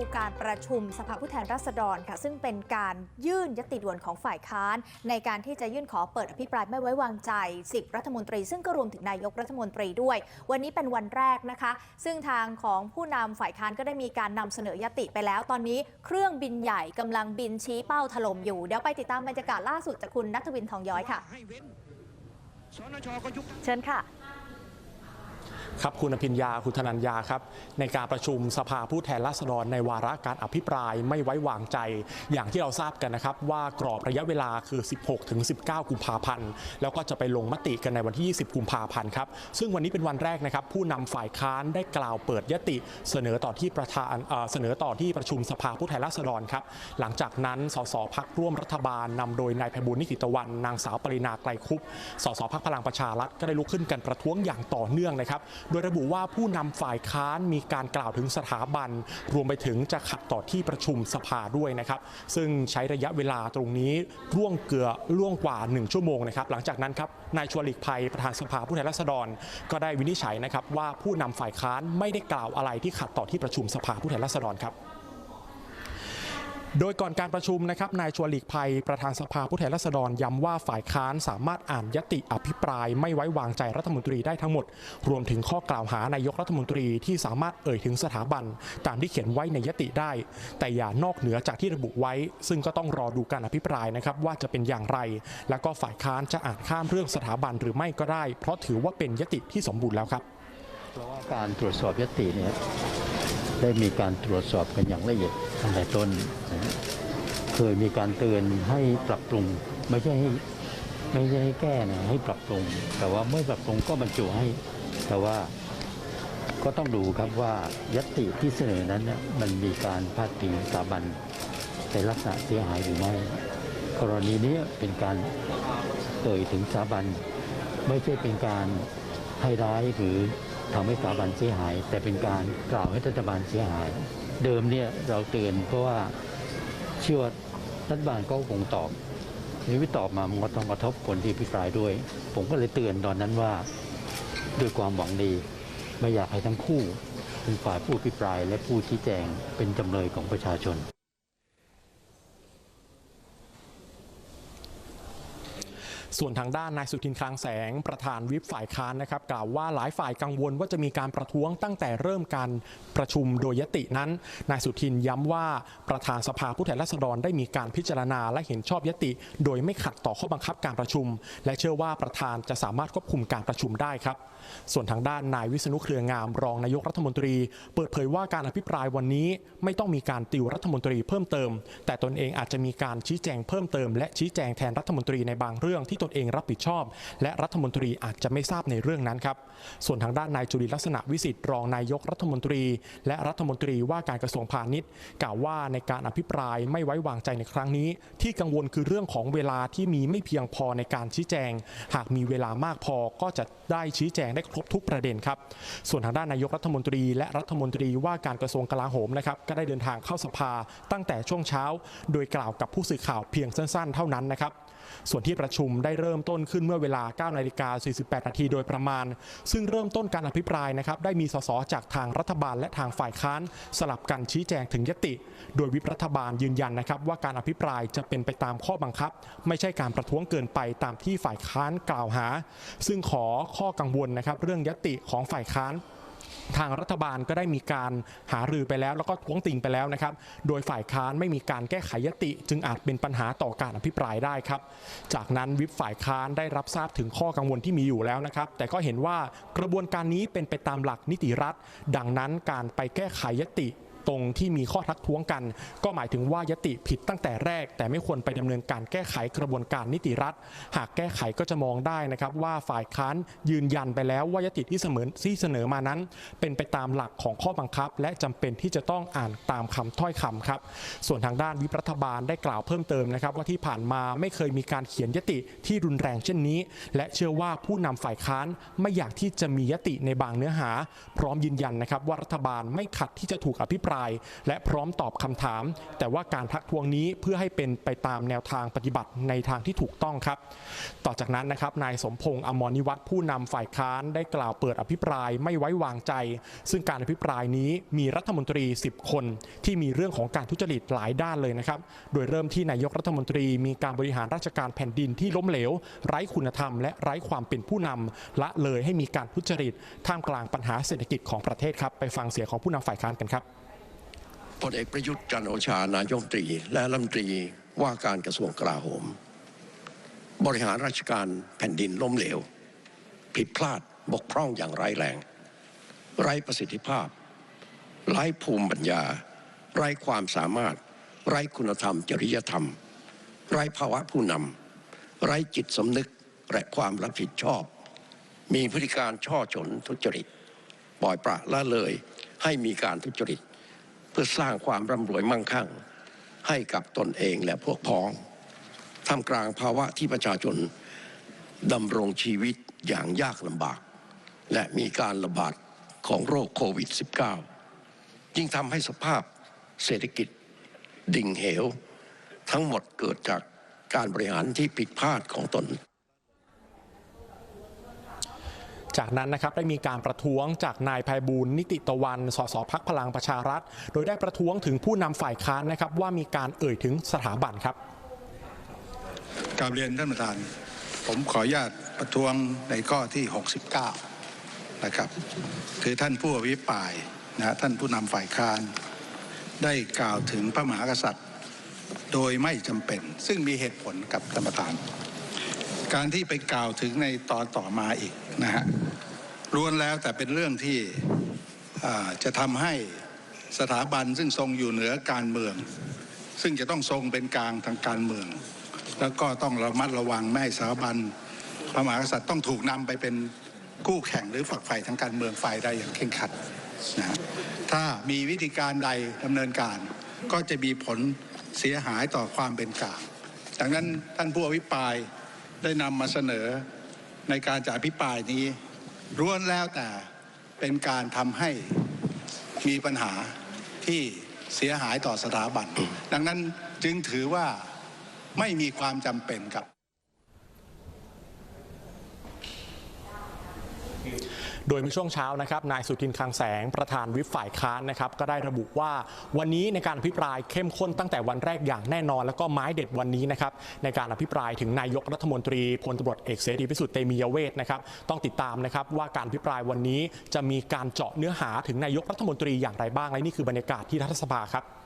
ดูการประชุมสภาผู้แทนราษฎรค่ะ ซึ่งเป็นการยื่นยติด่วนของฝ่ายค้าน ในการที่จะยื่นขอเปิดอภิปรายไม่ไว้วางใจ 10 รัฐมนตรี ซึ่งก็รวมถึงนายกรัฐมนตรีด้วย วันนี้เป็นวันแรกนะคะ ซึ่งทางของผู้นำฝ่ายค้านก็ได้มีการนำเสนอยติไปแล้ว ตอนนี้เครื่องบินใหญ่กำลังบินชี้เป้าถล่มอยู่ เดี๋ยวไปติดตามบรรยากาศล่าสุดจากคุณนัทวินทองย้อยค่ะให้เว้นสนชก็ยุบเชิญค่ะ ครับคุณอภิญญาคุณธนัญญาครับในการประชุมสภาผู้แทนราษฎรในวาระการอภิปรายไม่ไว้วางใจ อย่างที่เราทราบกันนะครับ ว่ากรอบระยะเวลาคือ 16 ถึง 19 กุมภาพันธ์ แล้วก็จะไปลงมติกันในวันที่ 20 กุมภาพันธ์ครับ ซึ่งวันนี้เป็นวันแรกนะครับ ผู้นำฝ่ายค้านได้กล่าวเปิดยติ เสนอต่อที่ประธานเสนอต่อที่ประชุมสภาผู้แทนราษฎรครับ หลังจากนั้นสสพักร่วมรัฐบาลนำโดยนายไพบูลย์นิติตะวันนางสาวปรินาไกลคุปสสพักพลังประชารัฐก็ได้ลุกขึ้นกันประท้วงอย่างต่อเนื่องนะครับโดยระบุว่าผู้นำฝ่ายค้านมีการกล่าวถึงสถาบัน รวมไปถึงจะขัดต่อที่ประชุมสภาด้วยนะครับ ซึ่งใช้ระยะเวลาตรงนี้ร่วงเกือล่วงกว่า 1 ชั่วโมงนะครับ หลังจากนั้นครับนายชวนหลีกภัยประธานสภาผู้แทนราษฎร ก็ได้วินิจฉัยนะครับว่าผู้นำฝ่ายค้านไม่ได้กล่าวอะไรที่ขัดต่อที่ประชุมสภาผู้แทนราษฎรครับ โดยก่อนการประชุมนะครับนายชวนหลีกภัยประธานสภาผู้แทนราษฎรย้ำว่าฝ่ายค้านสามารถอ่านยติอภิปรายไม่ไว้วางใจรัฐมนตรีได้ทั้งหมด รวมถึงข้อกล่าวหานายกรัฐมนตรีที่สามารถเอ่ยถึงสถาบัน ตามที่เขียนไว้ในยติได้ แต่อย่านอกเหนือจากที่ระบุไว้ ซึ่งก็ต้องรอดูการอภิปรายนะครับว่าจะเป็นอย่างไร แล้วก็ฝ่ายค้านจะอ่านข้ามเรื่องสถาบันหรือไม่ก็ได้ เพราะถือว่าเป็นยติที่สมบูรณ์แล้วครับเพราะว่าการตรวจสอบยติเนี่ยได้มีการตรวจสอบกันอย่างละเอียด ตั้งแต่ต้น เคยมีการเตือนให้ปรับปรุง ไม่ใช่ให้ไม่ใช่ให้แก้นะให้ปรับปรุง แต่ว่าเมื่อปรับปรุงก็บรรจุให้ แต่ว่าก็ต้องดูครับว่ายติที่เสนอนั้นเนี่ยมันมีการพาดพิงสถาบันในลักษณะเสียหายหรือไม่ กรณีนี้เป็นการเอ่ยถึงสถาบัน ไม่ใช่เป็นการให้ร้ายหรือทำให้สถาบันเสียหาย แต่เป็นการกล่าวให้รัฐบาลเสียหาย เดิมเนี่ยเราเตือนเพราะว่าเชื่อว่ารัฐบาลก็คงตอบนี่วิตอบมามันก็ต้องกระทบคนที่พิปรายด้วย ผมก็เลยเตือนตอนนั้นว่าด้วยความหวังดีไม่อยากให้ทั้งคู่เป็นฝ่ายผู้พิปรายและผู้ชี้แจงเป็นจำเลยของประชาชน ส่วนทางด้านนายสุทินคลังแสงประธานวิปฝ่ายค้านนะครับกล่าวว่าหลายฝ่ายกังวลว่าจะมีการประท้วงตั้งแต่เริ่มการประชุมโดยยตินั้น นายสุทินย้ำว่าประธานสภาผู้แทนราษฎรได้มีการพิจารณาและเห็นชอบยติ โดยไม่ขัดต่อข้อบังคับการประชุม และเชื่อว่าประธานจะสามารถควบคุมการประชุมได้ครับ ส่วนทางด้านนายวิษณุเครืองามรองนายกรัฐมนตรี เปิดเผยว่าการอภิปรายวันนี้ไม่ต้องมีการติวรัฐมนตรีเพิ่มเติม แต่ตนเองอาจจะมีการชี้แจงเพิ่มเติม และชี้แจงแทนรัฐมนตรีในบางเรื่องที่ตนเองรับผิดชอบ และรัฐมนตรีอาจจะไม่ทราบในเรื่องนั้นครับ ส่วนทางด้านนายจุลินลักษณะวิสิทธิ์รองนายกรัฐมนตรี และรัฐมนตรีว่าการกระทรวงพาณิชย์ กล่าวว่าในการอภิปรายไม่ไว้วางใจในครั้งนี้ ที่กังวลคือเรื่องของเวลาที่มีไม่เพียงพอในการชี้แจง หากมีเวลามากพอก็จะได้ชี้แจงได้ครบทุกประเด็นครับ ส่วนทางด้านนายกรัฐมนตรีและรัฐมนตรีว่าการกระทรวงกลาโหมนะครับก็ได้เดินทางเข้าสภาตั้งแต่ช่วงเช้า โดยกล่าวกับผู้สื่อข่าวเพียงสั้นๆ เท่านั้นนะครับ ส่วนที่ประชุมได้เริ่มต้นขึ้นเมื่อเวลา9นาฬิกา48 นาทีโดยประมาณ ซึ่งเริ่มต้นการอภิปรายนะครับได้มีสสจากทางรัฐบาลและทางฝ่ายค้านสลับกันชี้แจงถึงยติ โดยวิปรัฐบาลยืนยันนะครับว่าการอภิปรายจะเป็นไปตามข้อบังคับ ไม่ใช่การประท้วงเกินไปตามที่ฝ่ายค้านกล่าวหา ซึ่งขอข้อกังวลนะครับเรื่องยติของฝ่ายค้าน ทางรัฐบาลก็ได้มีการหารือไปแล้ว แล้วก็ท้วงติงไปแล้วนะครับ โดยฝ่ายค้านไม่มีการแก้ไขยติ จึงอาจเป็นปัญหาต่อการอภิปรายได้ครับ จากนั้นวิปฝ่ายค้านได้รับทราบถึงข้อกังวลที่มีอยู่แล้วนะครับ แต่ก็เห็นว่ากระบวนการนี้เป็นไปตามหลักนิติรัฐ ดังนั้นการไปแก้ไขยติ ตรงที่มีข้อทักท้วงกัน ก็หมายถึงว่ายติผิดตั้งแต่แรก แต่ไม่ควรไปดำเนินการแก้ไขกระบวนการนิติรัฐ หากแก้ไขก็จะมองได้นะครับว่าฝ่ายค้านยืนยันไปแล้วว่ายติที่เสนอที่เสนอมานั้น เป็นไปตามหลักของข้อบังคับ และจำเป็นที่จะต้องอ่านตามคำถ้อยคำครับ ส่วนทางด้านวิปรัฐบาลได้กล่าวเพิ่มเติมนะครับว่าที่ผ่านมาไม่เคยมีการเขียนยติที่รุนแรงเช่นนี้ และเชื่อว่าผู้นำฝ่ายค้านไม่อยากที่จะมียติในบางเนื้อหา พร้อมยืนยันนะครับว่ารัฐบาลไม่ขัดที่จะถูกอภิปรายราย และพร้อมตอบคำถาม แต่ว่าการทักทวงนี้เพื่อให้เป็นไปตามแนวทางปฏิบัติในทางที่ถูกต้องครับ ต่อจากนั้นนะครับนายสมพงษ์อมรนิวัฒน์ผู้นำฝ่ายค้านได้กล่าวเปิดอภิปรายไม่ไว้วางใจ ซึ่งการอภิปรายนี้มีรัฐมนตรี 10 คน ที่มีเรื่องของการทุจริตหลายด้านเลยนะครับ โดยเริ่มที่นายกรัฐมนตรีมีการบริหารราชการแผ่นดินที่ล้มเหลว ไร้คุณธรรม และไร้ความเป็นผู้นำละเลยให้มีการทุจริต ท่ามกลางปัญหาเศรษฐกิจของประเทศครับ ไปฟังเสียงของผู้นำฝ่ายค้านกันครับ พลเอกประยุทธ์จันโอชานายกรัฐมตรี และรัฐมนตรีว่าการกระทรวงกลาโหม บริหารราชการแผ่นดินล้มเหลว ผิดพลาดบกพร่องอย่างร้ายแรง ไร้ประสิทธิภาพ ไร้ภูมิปัญญา ไร้ความสามารถ ไร้คุณธรรม จริยธรรม ไร้ภาวะผู้นำไร้จิตสำนึกและความรับผิดชอบ มีพฤติการช่อฉนทุจริต ปล่อยปละละเลยให้มีการทุจริต เพื่อสร้างความร่ำรวยมั่งคั่ง ให้กับตนเองและพวกพ้องท่ามกลางภาวะที่ประชาชนดำรงชีวิตอย่างยากลำบาก และมีการระบาดของโรคโควิด -19 ยิ่งทำให้สภาพเศรษฐกิจดิ่งเหว ทั้งหมดเกิดจากการบริหารที่ผิดพลาดของตน จากนั้นนะครับได้มีการประท้วงจากนายภัยบูลนิติตะวัน สสพักพลังประชารัฐ โดยได้ประท้วงถึงผู้นำฝ่ายค้านนะครับว่ามีการเอ่ยถึงสถาบันครับกราบเรียนท่านประธาน ผมขออนุญาตประท้วงในข้อที่ 69 นะครับ คือท่านผู้อภิปรายนะฮะท่านผู้นำฝ่ายค้าน ได้กล่าวถึงพระมหากษัตริย์ โดยไม่จำเป็น ซึ่งมีเหตุผลกับท่านประธาน การที่ไปกล่าวถึงในตอนต่อมาอีกนะฮะล้วนแล้วแต่เป็นเรื่องที่จะทำให้สถาบันซึ่งทรงอยู่เหนือการเมือง ซึ่งจะต้องทรงเป็นกลางทางการเมือง แล้วก็ต้องระมัดระวังไม่ให้สถาบันพระมหากษัตริย์ต้องถูกนำไปเป็นคู่แข่งหรือฝักใฝ่ทางการเมืองฝ่ายใดอย่างเคร่งครัดนะถ้ามีวิธีการใดดำเนินการ ก็จะมีผลเสียหายต่อความเป็นกลางดังนั้นท่านผู้อภิปราย ได้นำมาเสนอในการจะอภิปรายนี้ร้วนแล้วแต่เป็นการทำให้มีปัญหาที่เสียหายต่อสถาบัน ดังนั้นจึงถือว่าไม่มีความจำเป็นกับ โดยเมื่อช่วงเช้านะครับนายสุทินคลังแสงประธานวิปฝ่ายค้านนะครับก็ได้ระบุว่าวันนี้ในการอภิปรายเข้มข้นตั้งแต่วันแรกอย่างแน่นอน แล้วก็ไม้เด็ดวันนี้นะครับในการอภิปรายถึงนายกรัฐมนตรีพลตำรวจเอกเสรีพิสุทธิ์เตมียเวทนะครับต้องติดตามนะครับว่าการอภิปรายวันนี้จะมีการเจาะเนื้อหาถึงนายกรัฐมนตรีอย่างไรบ้างและนี่คือบรรยากาศที่รัฐสภาครับ